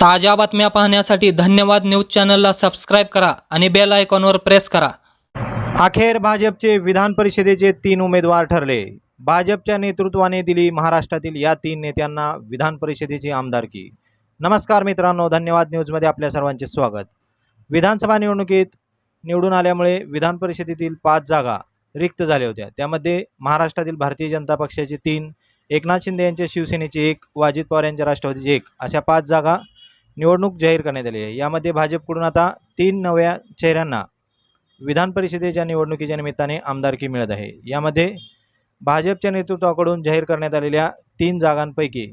ताज्या बातम्या पाहण्यासाठी धन्यवाद न्यूज चॅनलला सबस्क्राईब करा आणि बेल आयकॉनवर प्रेस करा. अखेर भाजपचे विधान परिषदेचे तीन उमेदवार ठरले. भाजपच्या नेतृत्वाने दिली महाराष्ट्रातील या तीन नेत्यांना विधान परिषदेची आमदारकी नमस्कार मित्रांनो धन्यवाद न्यूजमध्ये आपल्या सर्वांचे स्वागत. विधानसभा निवडणुकीत निवडून आल्यामुळे विधान परिषदेतील पाच जागा रिक्त झाल्या होत्या. त्यामध्ये महाराष्ट्रातील भारतीय जनता पक्षाचे तीन एकनाथ शिंदे यांच्या शिवसेनेची एक वाजित पवार यांच्या राष्ट्रवादीची एक. अशा पाच जागा निवडणूक जाहीर करण्यात आली आहे. यामध्ये भाजपकडून आता तीन नव्या चेहऱ्यांना विधान परिषदेच्या निवडणुकीच्या निमित्ताने आमदारकी मिळत आहे. यामध्ये भाजपच्या नेतृत्वाकडून जाहीर करण्यात आलेल्या तीन जागांपैकी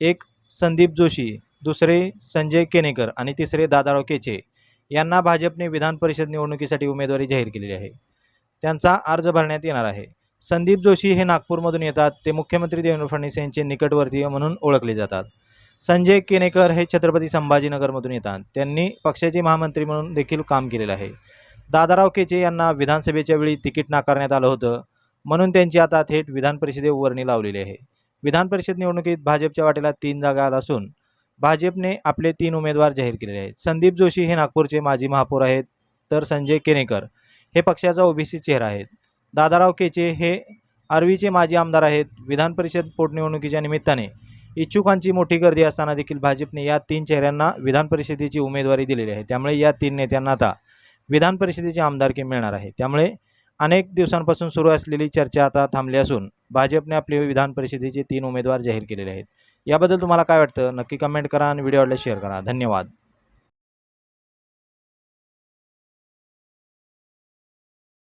एक संदीप जोशी दुसरे संजय केनेकर आणि तिसरे दादाराव केचे यांना भाजपने विधान परिषद निवडणुकीसाठी उमेदवारी जाहीर केलेली आहे. त्यांचा अर्ज भरण्यात येणार आहे. संदीप जोशी हे नागपूरमधून येतात. ते मुख्यमंत्री देवेंद्र फडणवीस यांचे निकटवर्तीय म्हणून ओळखले जातात. संजय केनेकर हे छत्रपती संभाजीनगरमधून येतात. त्यांनी पक्षाचे महामंत्री म्हणून देखील काम केलेलं आहे. दादाराव केचे यांना विधानसभेच्या वेळी तिकीट नाकारण्यात आलं होतं. म्हणून त्यांची आता थेट विधान परिषदेवर वर्णी लावलेली आहे. विधान परिषद निवडणुकीत भाजपच्या वाटेला तीन जागा आला असून भाजपने आपले तीन उमेदवार जाहीर केलेले आहेत. संदीप जोशी हे नागपूरचे माजी महापौर आहेत तर संजय केनेकर हे पक्षाचा ओबीसी चेहरा आहेत. दादाराव केचे हे आर्वीचे माजी आमदार आहेत. विधान परिषद पोटनिवडणुकीच्या निमित्ताने इच्छुकांची मोठी गर्दी असताना देखील भाजपने या तीन चेहऱ्यांना विधान परिषदेची उमेदवारी दिलेली आहे. त्यामुळे या तीन नेत्यांना आता विधान परिषदेची आमदारकी मिळणार आहे. त्यामुळे अनेक दिवसांपासून सुरू असलेली चर्चा आता थांबली असून भाजपने आपले विधान परिषदेचे तीन उमेदवार जाहीर केलेले आहेत. याबद्दल तुम्हाला काय वाटतं? नक्की कमेंट करा आणि व्हिडिओ आवडल्यास शेअर करा. धन्यवाद.